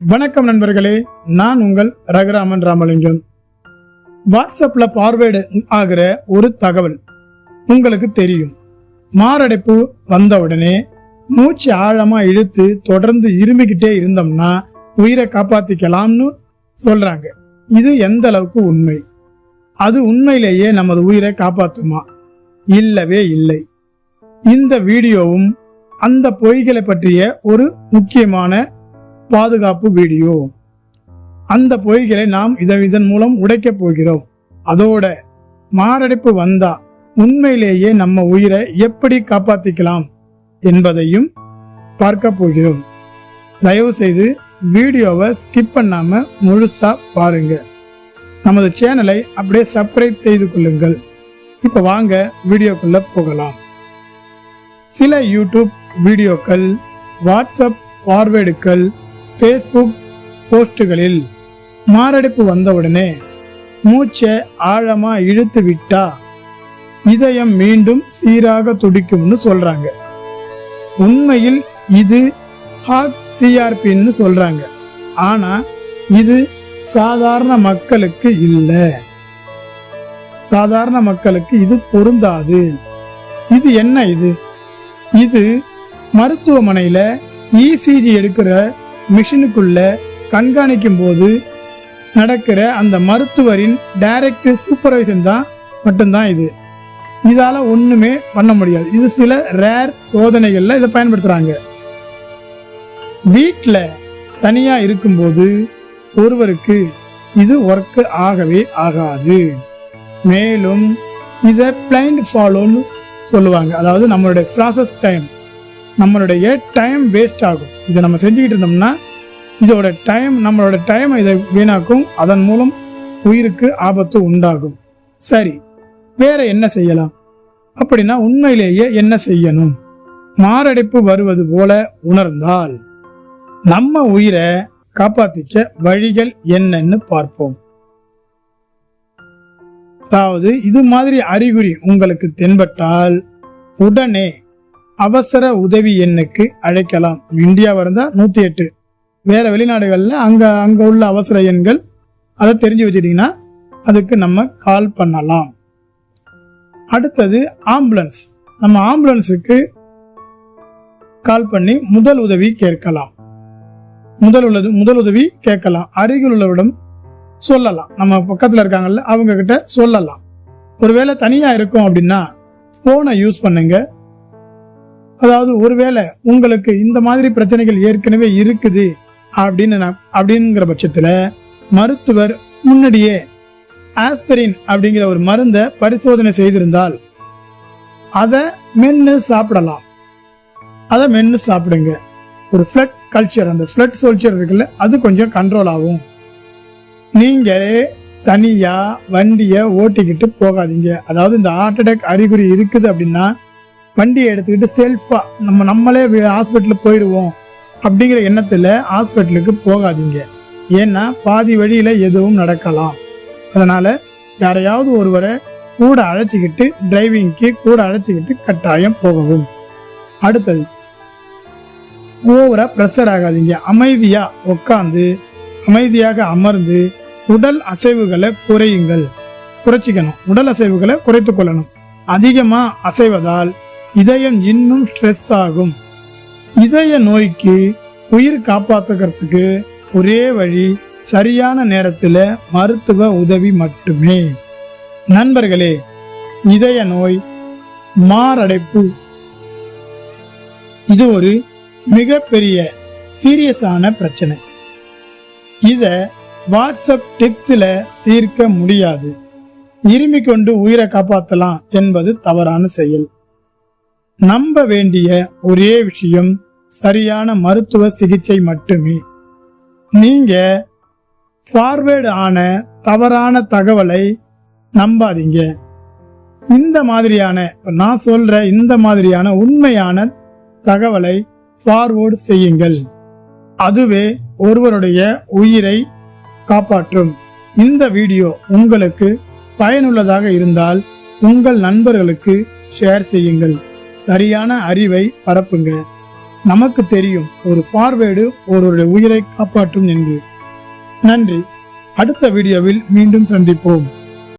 வணக்கம் நண்பர்களே நான் உங்கள் ரகுராமன் ராமலிங்கம். வாட்ஸ்அப்பில் ஃபார்வேர்டு ஆகிற ஒரு தகவல் உங்களுக்கு தெரியும். மாரடைப்பு வந்த உடனே மூச்சு ஆழமாக இழுத்து தொடர்ந்து இருமிக்கிட்டே இருந்தோம்னா உயிரை காப்பாற்றிக்கலாம்னு சொல்கிறாங்க இது எந்த அளவுக்கு உண்மை? அது உண்மையிலேயே நமது உயிரை காப்பாற்றுமா இல்லவே இல்லை. இந்த வீடியோவும் அந்த பொய்களை பற்றிய ஒரு முக்கியமான பாதுகாப்பு வீடியோ. அந்த பொய்களை நாம் இதை இதன் மூலம் உடைக்கப் போகிறோம். அதோட மாரடைப்பு வந்தா உண்மையிலேயே நம்ம உயிரை எப்படி காப்பாத்திக்கலாம் என்பதையும் பார்க்க போகிறோம். தயவு செய்து வீடியோவை ஸ்கிப் பண்ணாம முழுசா பாருங்க. நமது சேனலை அப்படியே சப்ஸ்கிரைப் செய்து கொள்ளுங்கள். இப்ப வாங்க வீடியோக்குள்ள போகலாம். சில யூடியூப் வீடியோக்கள் வாட்ஸ்அப் ஃபார்வேர்டுகள் ஃபேஸ்புக் போஸ்டுகளில் மாரடைப்பு வந்தவுடனே மூச்சை ஆழமா இழுத்து விட்டா இதயம் மீண்டும் சீராக துடிக்கும்னு சொல்றாங்க. உண்மையில் இது ஹாக் சிஆர்பின்னு சொல்றாங்க. ஆனா இது சாதாரண மக்களுக்கு இல்லை. சாதாரண மக்களுக்கு இது பொருந்தாது. இது என்ன இது? இது மருத்துவமனையில இசிஜி எடுக்கிற மிஷினுக்குள்ள கண்காணிக்கும் போது நடக்கிற அந்த மருத்துவரின் டைரக்ட் சூப்பர்வைசன் தான் மட்டும்தான் இது. இதால ஒன்றுமே பண்ண முடியாது. இது சில ரேர் சோதனைகளில் இதை பயன்படுத்துகிறாங்க வீட்டில் தனியாக இருக்கும்போது ஒருவருக்கு இது ஒர்க் ஆகவே ஆகாது. மேலும் இதை பிளைண்ட் ஃபாலோன்னு சொல்லுவாங்க. அதாவது நம்மளுடைய ப்ராசஸ் டைம் நம்மளுடைய டைம் வேஸ்ட் ஆகும். இதை நம்ம செஞ்சுக்கிட்டு இருந்தோம்னா இதோட டைம் நம்மளோட டைம் இதை வீணாக்கும். அதன் மூலம் உயிருக்கு ஆபத்து உண்டாகும். சரி வேற என்ன செய்யலாம்? அப்படின்னா உண்மையிலேயே என்ன செய்யணும்? மாரடைப்பு வருவது போல உணர்ந்தால் நம்ம உயிரை காப்பாத்திக்க வழிகள் என்னன்னு பார்ப்போம். அதாவது இது மாதிரி அறிகுறி உங்களுக்கு தென்பட்டால் உடனே அவசர உதவி எண்ணுக்கு அழைக்கலாம். இந்தியாவா இருந்தால் நூற்றி எட்டு. வேறு வெளிநாடுகளில் அங்கே அங்கே உள்ள அவசர எண்கள் அதை தெரிஞ்சு வச்சுட்டிங்கன்னா அதுக்கு நம்ம கால் பண்ணலாம். அடுத்தது ஆம்புலன்ஸ் நம்ம ஆம்புலன்ஸுக்கு கால் பண்ணி முதல் உதவி கேட்கலாம். முதல் உள்ளது முதல் உதவி கேட்கலாம். அருகில் உள்ளவரிடம் சொல்லலாம். நம்ம பக்கத்தில் இருக்காங்கல்ல அவங்க கிட்ட சொல்லலாம். ஒருவேளை தனியாக இருக்கும் அப்படின்னா ஃபோனை யூஸ் பண்ணுங்க. அதாவது ஒருவேளை உங்களுக்கு இந்த மாதிரி பிரச்சனைகள் ஏற்கனவே இருக்குது அப்படின்னு நான் அப்படிங்கிற பட்சத்துல மருத்துவர் முன்னாடியே ஆஸ்பிரின் அப்படிங்கிற ஒரு மருந்தை பரிசோதனை செய்திருந்தால் அதை மென்னு சாப்பிடலாம். அதை மென்னு சாப்பிடுங்க. ஒரு ஃப்ளட் கல்ச்சர் அந்த ஃப்ளட் சோல்ச்சர் இருக்குல்ல அது கொஞ்சம் கண்ட்ரோல் ஆகும். நீங்களே தனியாக வண்டியை ஓட்டிக்கிட்டு போகாதீங்க. அதாவது இந்த ஹார்ட் அட்டாக் அறிகுறி இருக்குது அப்படின்னா வண்டியை எடுத்துக்கிட்டு செல்ஃபா நம்ம நம்மளே ஹாஸ்பிட்டலுக்கு போயிடுவோம் அப்படிங்கிற எண்ணத்துல ஹாஸ்பிட்டலுக்கு போகாதீங்க. ஏன்னா பாதி வழியில எதுவும் நடக்கலாம். அதனால யாரையாவது ஒருவரை கூட அழைச்சிக்கிட்டு டிரைவிங்க்கு கூட அழைச்சிக்கிட்டு கட்டாயம் போகவும். அடுத்தது ஓவரா ப்ரெஷர் ஆகாதீங்க. அமைதியா உட்காந்து அமைதியாக அமர்ந்து உடல் அசைவுகளை குறையுங்கள். குறைச்சிக்கணும். உடல் அசைவுகளை குறைத்து கொள்ளணும். அதிகமாக அசைவதால் இதயம் இன்னும் ஸ்ட்ரெஸ் ஆகும். இதய நோய்க்கு உயிர் காப்பாத்துக்கிறதுக்கு ஒரே வழி சரியான நேரத்தில் மருத்துவ உதவி மட்டுமே. நண்பர்களே இதய நோய் மாரடைப்பு. இது ஒரு மிகப்பெரிய சீரியஸான பிரச்சனை. இத வாட்ஸ்அப் டிப்ஸில் தீர்க்க முடியாது. இருமி கொண்டு உயிரை காப்பாற்றலாம் என்பது தவறான செயல். நம்ப வேண்டிய ஒரே விஷயம் சரியான மருத்துவ சிகிச்சை மட்டுமே. நீங்க ஃபார்வேர்டு ஆன தவறான தகவலை நம்பாதீங்க. இந்த மாதிரியான நான் சொல்ற இந்த மாதிரியான உண்மையான தகவலை ஃபார்வேர்டு செய்யுங்கள். அதுவே ஒருவருடைய உயிரை காப்பாற்றும். இந்த வீடியோ உங்களுக்கு பயனுள்ளதாக இருந்தால் உங்கள் நண்பர்களுக்கு ஷேர் செய்யுங்கள். சரியான அறிவை பரப்புங்க நமக்கு தெரியும் ஒரு ஃபார்வேர்டு ஒருவருடைய உயிரை காப்பாற்றும் என்று. நன்றி. அடுத்த வீடியோவில் மீண்டும் சந்திப்போம்.